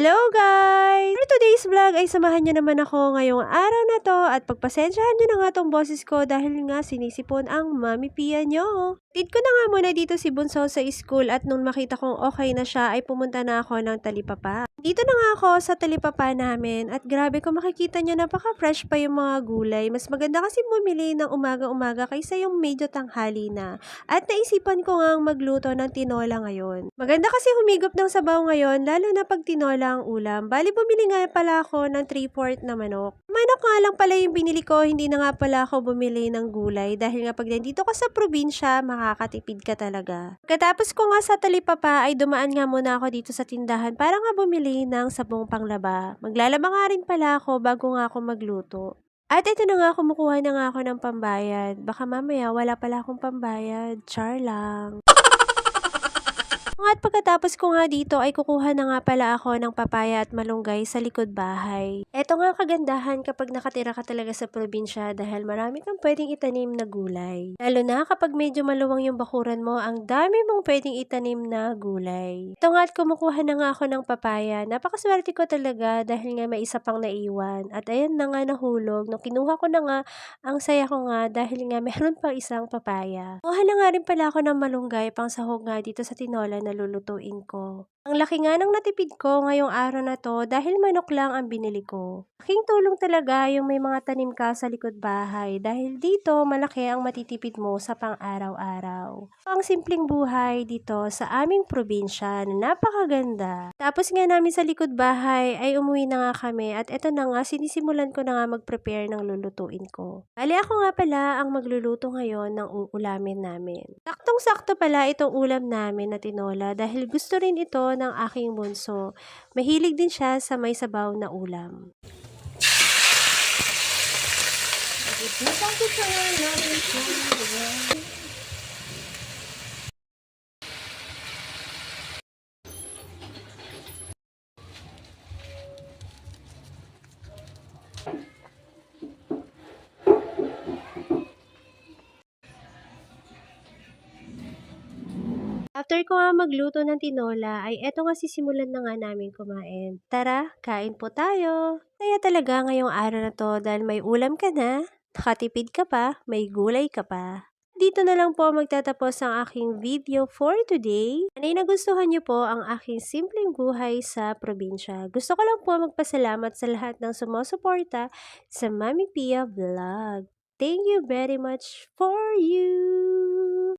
Hello guys! For today's vlog ay samahan niyo naman ako ngayong araw na to at pagpasensyahan niyo na nga tong boses ko dahil nga sinisipon ang mami pia niyo. Tid ko na nga muna dito si Bunso sa school at nung makita kong okay na siya ay pumunta na ako ng talipapa. Dito na nga ako sa talipapa namin at grabe kung makikita niyo napaka-fresh pa yung mga gulay. Mas maganda kasi bumili ng umaga-umaga kaysa yung medyo tanghali na. At naisipan ko nga magluto ng tinola ngayon. Maganda kasi humigop ng sabaw ngayon lalo na pag tinola ang ulam. Bali bumili nga pala ako ng 3-4 na manok. Manok nga lang pala yung binili ko, hindi na nga pala ako bumili ng gulay dahil nga pag nandito ka sa probinsya, makakatipid ka talaga. Katapos ko nga sa talipapa ay dumaan nga muna ako dito sa tindahan para nga bumili ng sabong panglaba. Maglalaba nga rin pala ako bago nga ako magluto. At ito na nga, kumukuha na nga ako ng pambayad. Baka mamaya wala pala akong pambayad. Char lang. At pagkatapos ko nga dito ay kukuha na nga pala ako ng papaya at malunggay sa likod bahay. Ito nga kagandahan kapag nakatira ka talaga sa probinsya dahil marami kang pwedeng itanim na gulay. Lalo na kapag medyo maluwang yung bakuran mo, ang dami mong pwedeng itanim na gulay. Ito nga at kumukuha na nga ako ng papaya. Napakaswerte ko talaga dahil nga may isa pang naiwan. At ayan na nga nahulog. Nung kinuha ko na nga, ang saya ko nga dahil nga meron pang isang papaya. Kuha na nga rin pala ako ng malunggay pang sahog nga dito sa tinola na lulutuin ko. Ang laki nga ng natipid ko ngayong araw na to dahil manok lang ang binili ko. Aking tulong talaga yung may mga tanim ka sa likod bahay dahil dito malaki ang matitipid mo sa pang-araw-araw. Ang simpleng buhay dito sa aming probinsya na napakaganda. Tapos nga namin sa likod bahay ay umuwi na nga kami at eto na nga sinisimulan ko na nga mag-prepare ng lulutuin ko. Bali ako nga pala ang magluluto ngayon ng uulamin namin. Saktong-sakto pala itong ulam namin na tinola dahil gusto rin ito ng aking bunso. Mahilig din siya sa may sabaw na ulam. After ko nga magluto ng tinola, ay eto nga sisimulan na nga namin kumain. Tara, kain po tayo! Kaya talaga ngayong araw na to dahil may ulam ka na, nakatipid ka pa, may gulay ka pa. Dito na lang po magtatapos ang aking video for today. Anay nagustuhan niyo po ang aking simpleng buhay sa probinsya. Gusto ko lang po magpasalamat sa lahat ng sumusuporta sa Mami Pia Vlog. Thank you very much for you!